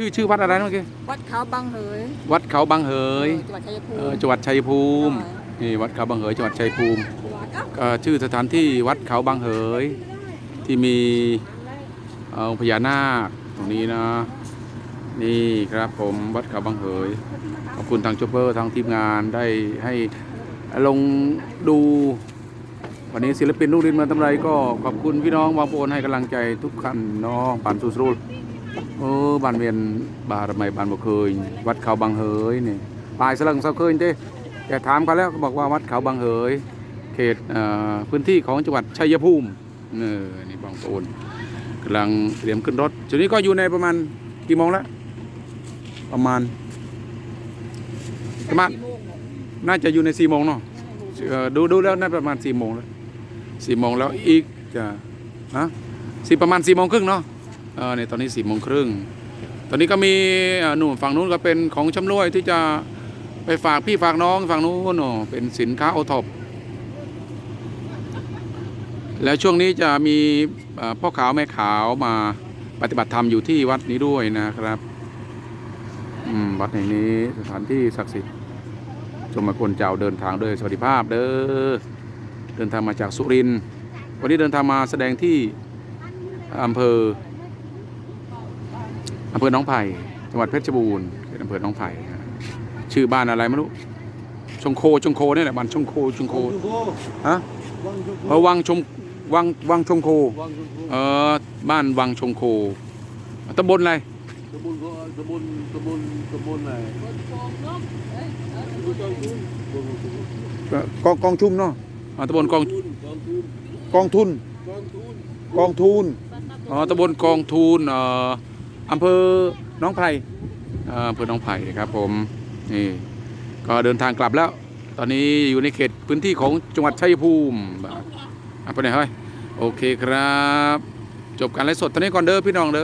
ชื่อชื่อวัดอะไรนะเมื่อกี้วัดเขาบางเหยวัดเขาบางเหยจังหวัดชัยภูเอ่อมิจังหวัดชัยภูมิใช่นี่วัดเขาบางเหยจังหวัดชัยภูมิก็ชื่อสถานที่วัดเขาบางเหยที่มีเอ่อองค์พญานาคตรงนี้นะ นี่ครับผมวัดเขาบางเหยขอบคุณทางโชเปอร์ทางทีมงานได้ให้ลงดู วันนี้ศิลปินลูกดินเมืองตำไรก็ขอบคุณพี่น้องบางโอนให้กำลังใจทุกขันน้องป่านสุสรุ ลเออบ้านเวียนบารไม่บ้านบ่เคย วัดเขาบางเหยนี่ปลายสลังเสาเคยเด้แต่ถามเขาแล้วก็บอกว่าวัดเขาบางเหยเขตเอ่อพื้นที่ของจังหวัดชัยภูมิเออนี่บางโอนกำลังเตรียมขึ้นรถจุดนี้ก็อยู่ในประมาณกี่โมงแล้วประมาณประมาณน่าจะอยู่ในสี่โมงเนาะเอ่อดูดูแล้วน่าประมาณสี่โมงแล้วสี่โมงแล้วอีกจะฮะสี่ประมาณสี่โมงครึ่งเนาะ เออเนี่ยตอนนี้สี่โมงครึ่งตอนนี้ก็มีหนุ่มฝั่งนู้นก็เป็นของชำร่วยที่จะไปฝากพี่ฝากน้องฝั่งนู้นเนาะเป็นสินค้าโอท็อปแล้วช่วงนี้จะมีพ่อขาวแม่ขาวมาปฏิบัติธรรมอยู่ที่วัดนี้ด้วยนะครับวัดแห่งนี้สถานที่ศักดิ์สิทธิ์ชมคนเจ้าเดินทางด้วยสวัสดิภาพเด้อเดินทางมาจากสุรินทร์วันนี้เดินทางมาแสดงที่อำเภอ อำเภอหนองไผ่จังหวัดเพชรบูรณ์เขตอำเภอหนองไผ่นะชื่อบ้านอะไรไม่รู้ชงโคชงโคนี่แหละบ้านชงโคชงโคฮะเออวังชมวังวังชงโคเออบ้านวังชงโคตำบลอะไรตำบลก็ตำบลตำบลตำบลไหนกองกองชุมเนาะอ่าตำบลกองทุนกองทุนกองทุนกองทุนกองทุนอ๋อตำบลกองทูนเอ่อ อำเภอหน้องไผ่อ่ออำเภอหน้องไผ่ครับผมนี่ก็เดินทางกลับแล้ว ตอนนี้อยู่ในเขตพื้นที่ของจังหวัดชัยภูมิอะไปไหนเฮ้ยโอเคครับ จบการไลฟ์สดตอนนี้ก่อนเด้อพี่น้องเด้อ